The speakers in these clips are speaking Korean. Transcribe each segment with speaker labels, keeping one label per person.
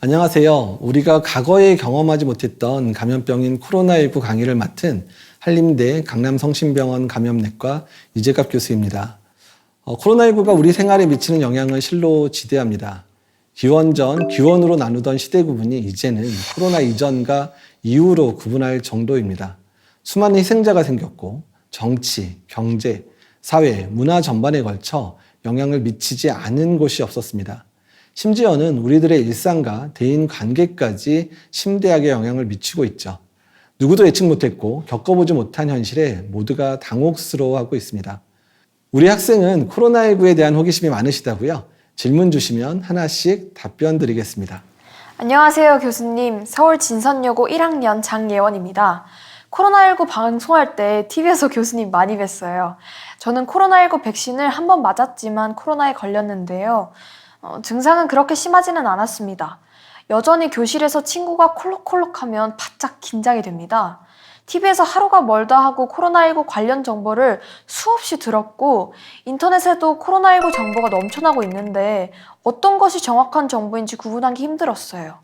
Speaker 1: 안녕하세요. 우리가 과거에 경험하지 못했던 감염병인 코로나19 강의를 맡은 한림대 강남성심병원 감염내과 이재갑 교수입니다. 어, 코로나19가 우리 생활에 미치는 영향은 실로 지대합니다. 기원전, 기원으로 나누던 시대 구분이 이제는 코로나 이전과 이후로 구분할 정도입니다. 수많은 희생자가 생겼고 정치, 경제, 사회, 문화 전반에 걸쳐 영향을 미치지 않은 곳이 없었습니다. 심지어는 우리들의 일상과 대인 관계까지 심대하게 영향을 미치고 있죠. 누구도 예측 못했고 겪어보지 못한 현실에 모두가 당혹스러워하고 있습니다. 우리 학생은 코로나19에 대한 호기심이 많으시다고요? 질문 주시면 하나씩 답변 드리겠습니다.
Speaker 2: 안녕하세요, 교수님. 서울 진선여고 1학년 장예원입니다. 코로나19 방송할 때 TV에서 교수님 많이 뵀어요. 저는 코로나19 백신을 한 번 맞았지만 코로나에 걸렸는데요. 어, 증상은 그렇게 심하지는 않았습니다. 여전히 교실에서 친구가 콜록콜록하면 바짝 긴장이 됩니다. TV에서 하루가 멀다 하고 코로나19 관련 정보를 수없이 들었고 인터넷에도 코로나19 정보가 넘쳐나고 있는데 어떤 것이 정확한 정보인지 구분하기 힘들었어요.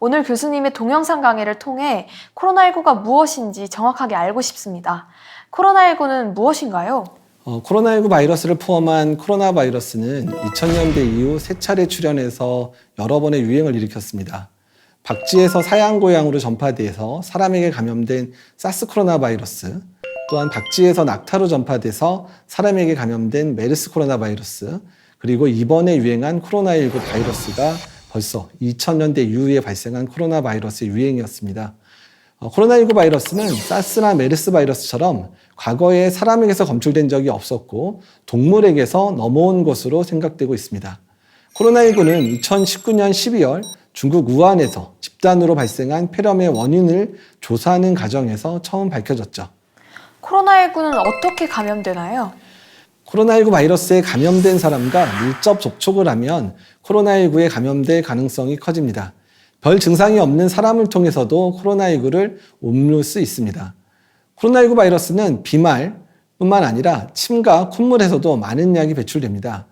Speaker 2: 오늘 교수님의 동영상 강의를 통해 코로나19가 무엇인지 정확하게 알고 싶습니다. 코로나19는 무엇인가요?
Speaker 1: 어, 코로나19 바이러스를 포함한 코로나 바이러스는 2000년대 이후 세 차례 출현해서 여러 번의 유행을 일으켰습니다. 박쥐에서 사양 고양으로 전파돼서 사람에게 감염된 사스 코로나 바이러스, 또한 박쥐에서 낙타로 전파돼서 사람에게 감염된 메르스 코로나 바이러스, 그리고 이번에 유행한 코로나19 바이러스가 벌써 2000년대 이후에 발생한 코로나 바이러스의 유행이었습니다. 어, 코로나19 바이러스는 사스나 메르스 바이러스처럼 과거에 사람에게서 검출된 적이 없었고 동물에게서 넘어온 것으로 생각되고 있습니다. 코로나19는 2019년 12월 중국 우한에서 집단으로 발생한 폐렴의 원인을 조사하는 과정에서 처음 밝혀졌죠.
Speaker 2: 코로나19는 어떻게 감염되나요?
Speaker 1: 코로나19 바이러스에 감염된 사람과 밀접 접촉을 하면 코로나19에 감염될 가능성이 커집니다. 별 증상이 없는 사람을 통해서도 코로나19를 옮을 수 있습니다. 코로나19 바이러스는 비말 뿐만 아니라 침과 콧물에서도 많은 약이 배출됩니다.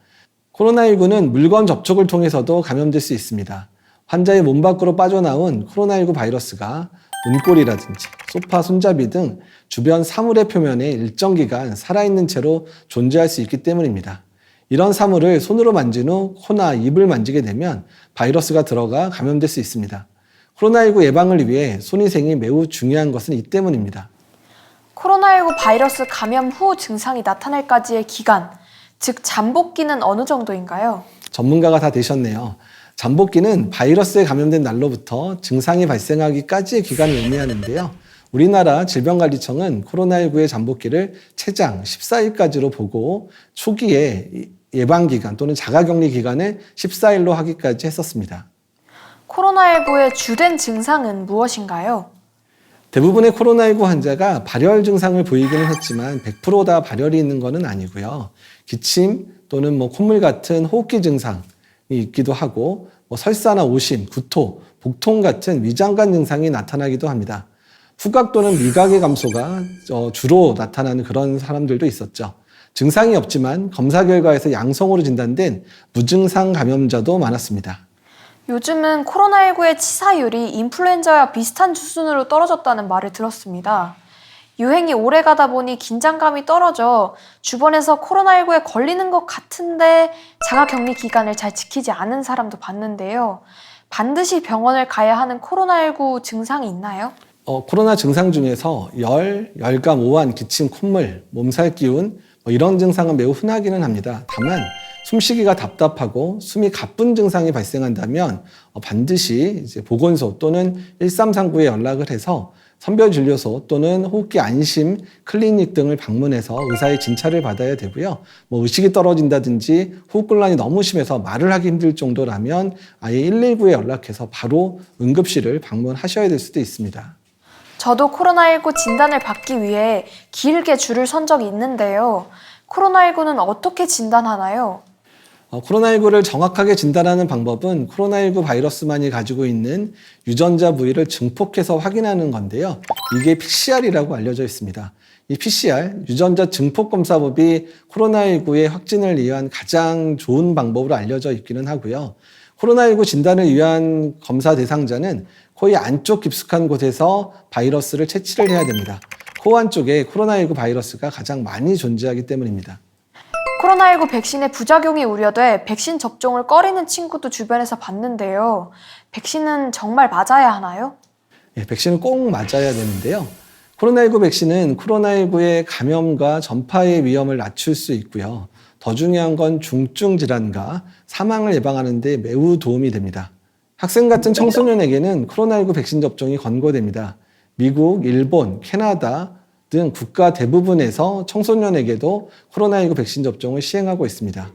Speaker 1: 코로나19는 물건 접촉을 통해서도 감염될 수 있습니다. 환자의 몸 밖으로 빠져나온 코로나19 바이러스가 문고리라든지 소파, 손잡이 등 주변 사물의 표면에 일정 기간 살아있는 채로 존재할 수 있기 때문입니다. 이런 사물을 손으로 만진 후 코나 입을 만지게 되면 바이러스가 들어가 감염될 수 있습니다. 코로나19 예방을 위해 손위생이 매우 중요한 것은 이 때문입니다.
Speaker 2: 코로나19 바이러스 감염 후 증상이 나타날까지의 기간, 즉 잠복기는 어느 정도인가요?
Speaker 1: 전문가가 다 되셨네요. 잠복기는 바이러스에 감염된 날로부터 증상이 발생하기까지의 기간을 의미하는데요. 우리나라 질병관리청은 코로나19의 잠복기를 최장 14일까지로 보고 초기에 예방기간 또는 자가격리 기간을 14일로 하기까지 했었습니다.
Speaker 2: 코로나19의 주된 증상은 무엇인가요?
Speaker 1: 대부분의 코로나19 환자가 발열 증상을 보이기는 했지만 100%다 발열이 있는 것은 아니고요. 기침 또는 뭐 콧물 같은 호흡기 증상이 있기도 하고 뭐 설사나 오심, 구토, 복통 같은 위장관 증상이 나타나기도 합니다. 후각 또는 미각의 감소가 어, 주로 나타나는 그런 사람들도 있었죠. 증상이 없지만 검사 결과에서 양성으로 진단된 무증상 감염자도 많았습니다.
Speaker 2: 요즘은 코로나19의 치사율이 인플루엔자와 비슷한 수준으로 떨어졌다는 말을 들었습니다. 유행이 오래 가다 보니 긴장감이 떨어져 주변에서 코로나19에 걸리는 것 같은데 자가 격리 기간을 잘 지키지 않은 사람도 봤는데요. 반드시 병원을 가야 하는 코로나19 증상이 있나요?
Speaker 1: 어, 코로나 증상 중에서 열, 열감, 오한, 기침, 콧물, 몸살 기운 뭐 이런 증상은 매우 흔하기는 합니다. 다만 숨쉬기가 답답하고 숨이 가쁜 증상이 발생한다면 어, 반드시 이제 보건소 또는 1339에 연락을 해서 선별진료소 또는 호흡기 안심 클리닉 등을 방문해서 의사의 진찰을 받아야 되고요. 뭐 의식이 떨어진다든지 호흡곤란이 너무 심해서 말을 하기 힘들 정도라면 아예 119에 연락해서 바로 응급실을 방문하셔야 될 수도 있습니다.
Speaker 2: 저도 코로나19 진단을 받기 위해 길게 줄을 선 적이 있는데요. 코로나19는 어떻게 진단하나요?
Speaker 1: 어, 코로나19를 정확하게 진단하는 방법은 코로나19 바이러스만이 가지고 있는 유전자 부위를 증폭해서 확인하는 건데요. 이게 PCR이라고 알려져 있습니다. 이 PCR, 유전자 증폭 검사법이 코로나19의 확진을 위한 가장 좋은 방법으로 알려져 있기는 하고요. 코로나19 진단을 위한 검사 대상자는 코의 안쪽 깊숙한 곳에서 바이러스를 채취를 해야 됩니다. 코 안쪽에 코로나19 바이러스가 가장 많이 존재하기 때문입니다.
Speaker 2: 코로나19 백신의 부작용이 우려돼 백신 접종을 꺼리는 친구도 주변에서 봤는데요. 백신은 정말 맞아야 하나요?
Speaker 1: 예, 백신을 꼭 맞아야 되는데요. 코로나19 백신은 코로나19의 감염과 전파의 위험을 낮출 수 있고요. 더 중요한 건 중증 질환과 사망을 예방하는 데 매우 도움이 됩니다. 학생 같은 청소년에게는 코로나19 백신 접종이 권고됩니다. 미국, 일본, 캐나다 등 국가 대부분에서 청소년에게도 코로나19 백신 접종을 시행하고 있습니다.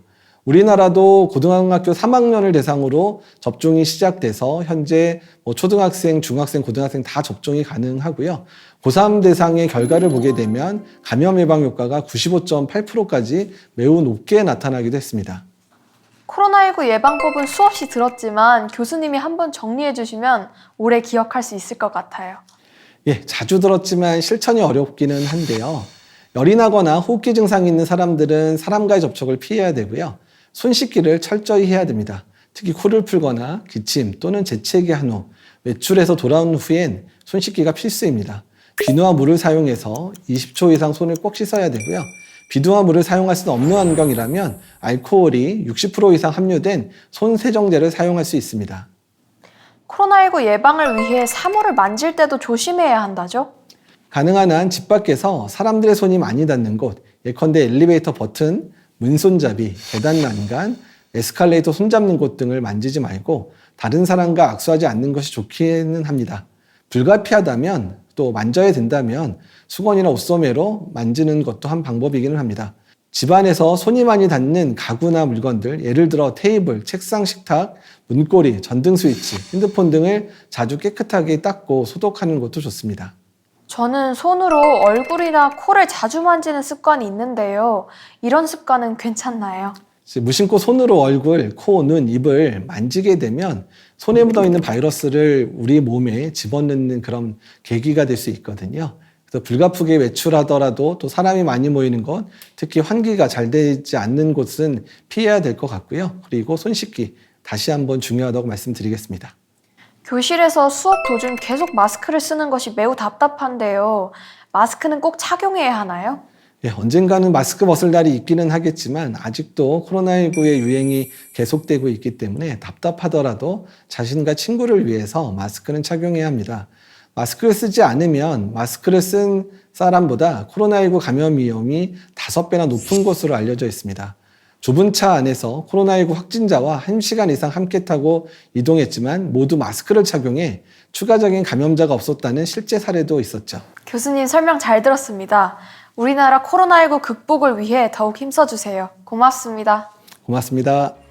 Speaker 1: 우리나라도 고등학교 3학년을 대상으로 접종이 시작돼서 현재 뭐 초등학생, 중학생, 고등학생 다 접종이 가능하고요. 고3 대상의 결과를 보게 되면 감염 예방 효과가 95.8%까지 매우 높게 나타나기도 했습니다.
Speaker 2: 코로나19 예방법은 수없이 들었지만 교수님이 한번 정리해 주시면 오래 기억할 수 있을 것 같아요.
Speaker 1: 예, 자주 들었지만 실천이 어렵기는 한데요. 열이 나거나 호흡기 증상이 있는 사람들은 사람과의 접촉을 피해야 되고요. 손 씻기를 철저히 해야 됩니다. 특히 코를 풀거나 기침 또는 재채기 한 후, 외출해서 돌아온 후엔 손 씻기가 필수입니다. 비누와 물을 사용해서 20초 이상 손을 꼭 씻어야 되고요. 비누와 물을 사용할 수 없는 환경이라면 알코올이 60% 이상 함유된 손 세정제를 사용할 수 있습니다.
Speaker 2: 코로나19 예방을 위해 사물을 만질 때도 조심해야 한다죠?
Speaker 1: 가능한 한 집 밖에서 사람들의 손이 많이 닿는 곳, 예컨대 엘리베이터 버튼, 문손잡이, 계단 난간, 에스컬레이터 손잡는 곳 등을 만지지 말고 다른 사람과 악수하지 않는 것이 좋기는 합니다. 불가피하다면 또 만져야 된다면 수건이나 옷소매로 만지는 것도 한 방법이기는 합니다. 집안에서 손이 많이 닿는 가구나 물건들, 예를 들어 테이블, 책상, 식탁, 문고리, 전등 스위치, 핸드폰 등을 자주 깨끗하게 닦고 소독하는 것도 좋습니다.
Speaker 2: 저는 손으로 얼굴이나 코를 자주 만지는 습관이 있는데요. 이런 습관은 괜찮나요?
Speaker 1: 무심코 손으로 얼굴, 코, 눈, 입을 만지게 되면 손에 묻어 있는 바이러스를 우리 몸에 집어넣는 그런 계기가 될 수 있거든요. 그래서 불가프게 외출하더라도 또 사람이 많이 모이는 곳, 특히 환기가 잘 되지 않는 곳은 피해야 될 것 같고요. 그리고 손 씻기 다시 한번 중요하다고 말씀드리겠습니다.
Speaker 2: 교실에서 수업 도중 계속 마스크를 쓰는 것이 매우 답답한데요. 마스크는 꼭 착용해야 하나요?
Speaker 1: 예, 언젠가는 마스크 벗을 날이 있기는 하겠지만 아직도 코로나19의 유행이 계속되고 있기 때문에 답답하더라도 자신과 친구를 위해서 마스크는 착용해야 합니다. 마스크를 쓰지 않으면 마스크를 쓴 사람보다 코로나19 감염 위험이 다섯 배나 높은 것으로 알려져 있습니다. 좁은 차 안에서 코로나19 확진자와 1시간 이상 함께 타고 이동했지만 모두 마스크를 착용해 추가적인 감염자가 없었다는 실제 사례도 있었죠.
Speaker 2: 교수님 설명 잘 들었습니다. 우리나라 코로나19 극복을 위해 더욱 힘써주세요. 고맙습니다.
Speaker 1: 고맙습니다.